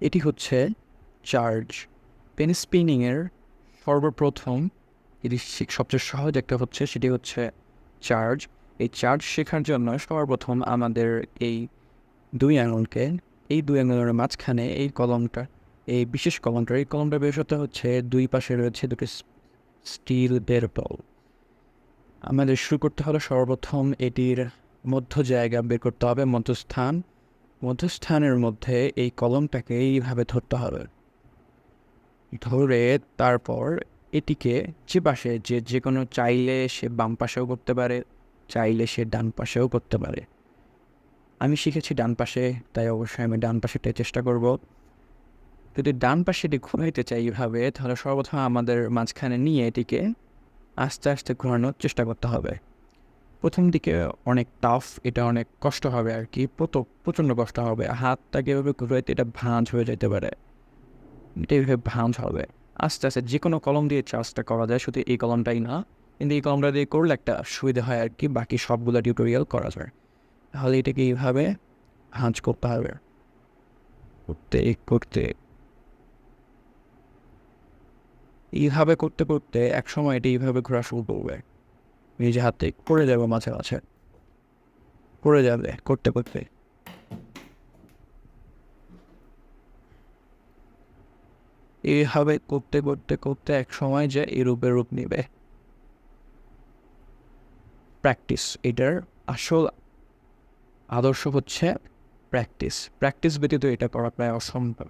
এটি হচ্ছে charge pen স্পিনিংয়ের সর্বপ্রথম, এটি সবচেয়ে সহজ একটা হচ্ছে, সেটি হচ্ছে চার্জ এই চার্জ শেখার জন্য সর্বপ্রথম আমাদের এই দুই আঙুলকে এই দুই আঙুলের মাঝখানে এই কলমটা, এই বিশেষ কলমটা, এই কলমটা বের হতে হচ্ছে দুই পাশে রয়েছে দুটি স্টিল বের বল আমাদের শুরু করতে হলে সর্বপ্রথম এটির মধ্য জায়গা বের করতে হবে, মধ্যস্থান। মধ্যস্থানের মধ্যে এই কলমটাকে এইভাবে ধরতে হবে। ধরে তারপর এটিকে যে পাশে যে যে কোনো চাইলে সে বাম পাশেও করতে পারে, চাইলে সে ডান পাশেও করতে পারে। আমি শিখেছি ডান পাশে, তাই অবশ্যই আমি ডান পাশেটাই চেষ্টা করব। যদি ডান পাশে এটি ঘুরাইতে চাই এইভাবে, তাহলে সর্বপ্রথম আমাদের মাঝখানে নিয়ে এটিকে আস্তে আস্তে ঘোরানোর চেষ্টা করতে হবে। প্রথম দিকে অনেক টাফ এটা অনেক কষ্ট হবে আর কি। প্রচণ্ড কষ্ট হবে। হাতটাকে এভাবে ঘুরাইতে এটা ভাঁজ হয়ে যেতে পারে। এটা এভাবে ভাঁজ হবে। আস্তে আস্তে যে কোনো কলম দিয়ে চার্জটা করা যায়, শুধু এই কলমটাই না। কিন্তু এই কলমটা দিয়ে করলে একটা সুবিধা হয় আর কি, বাকি সবগুলো টিউটোরিয়াল করা যায়। তাহলে এটাকে এইভাবে ভাঁজ করতে হবে। করতে করতে। এইভাবে করতে করতে এক সময় এটি এইভাবে ঘোরা শুরু করবে। নিজে হাতে পড়ে যাবে মাঝে মাঝে পড়ে যাবে, করতে করতে। এইভাবে করতে করতে করতে এক সময় যে এই রূপের রূপ নেবে। প্র্যাকটিস এটার আসল আদর্শ হচ্ছে প্র্যাকটিস প্র্যাকটিস ব্যতীত এটা করা প্রায় অসম্ভব।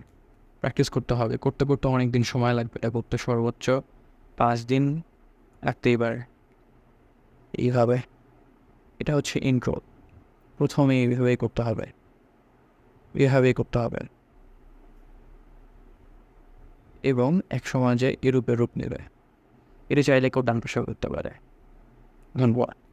প্র্যাকটিস করতে হবে। করতে করতে অনেক দিন সময় লাগবে এটা করতে সর্বোচ্চ। পাঁচ দিন লাগতেই পারে। এইভাবে। এটা হচ্ছে ইনক্রো প্রথমে এইভাবেই করতে হবে। এভাবেই করতে হবে। এবং এক সময় যে এরূপে রূপ নেবে। এটা চাইলে কেউ ডান পাশেও করতে পারে। ধন্যবাদ।